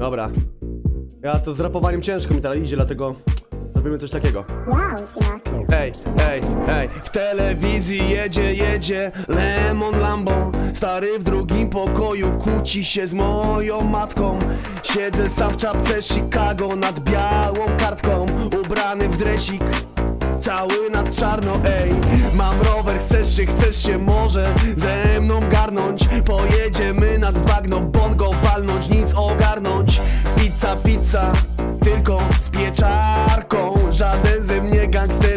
Dobra. Ja to z rapowaniem ciężko mi teraz idzie, dlatego zrobimy coś takiego. Wow, synak. Ej, ej, ej, w telewizji jedzie, jedzie Lemon Lambo Stary w drugim pokoju kłóci się z moją matką Siedzę sam w czapce Chicago nad białą kartką Ubrany w dresik Cały na czarno, ej Mam rower, chcesz się, chcesz się może Ze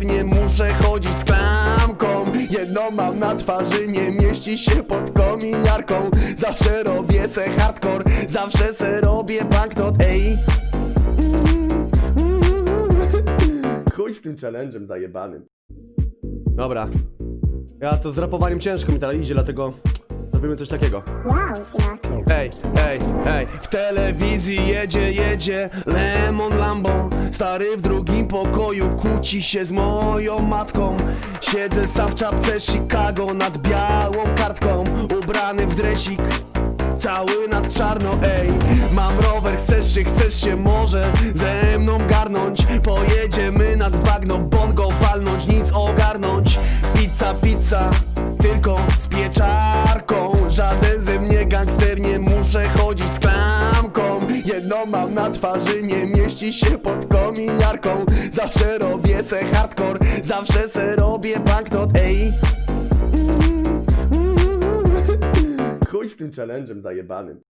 gangster Nie muszę chodzić z klamką Jedno mam na twarzy Nie mieści się pod kominiarką Zawsze robię se hardcore Zawsze se robię banknot, ej Chuj z tym challenge'em zajebanym. Dobra. Ja to z rapowaniem ciężko mi teraz idzie, dlatego zrobimy coś takiego. Ej, ej, ej, w telewizji jedzie, jedzie Lemon Lambo Stary w drugim pokoju kłóci się z moją matką. Siedzę sam w czapce Chicago nad białą kartką. Ubrany w dresik Cały na czarno, ej. Mam rower, chcesz się, chcesz się może Ze mną garnąć? Pojedziemy nad bagno Bongo walnąć, nic ogarnąć. Pizza, pizza Mam na twarzy Nie mieści się pod kominiarką Zawsze robię se hardcore Zawsze se robię banknot, ej Chuj z tym challenge'em zajebanym.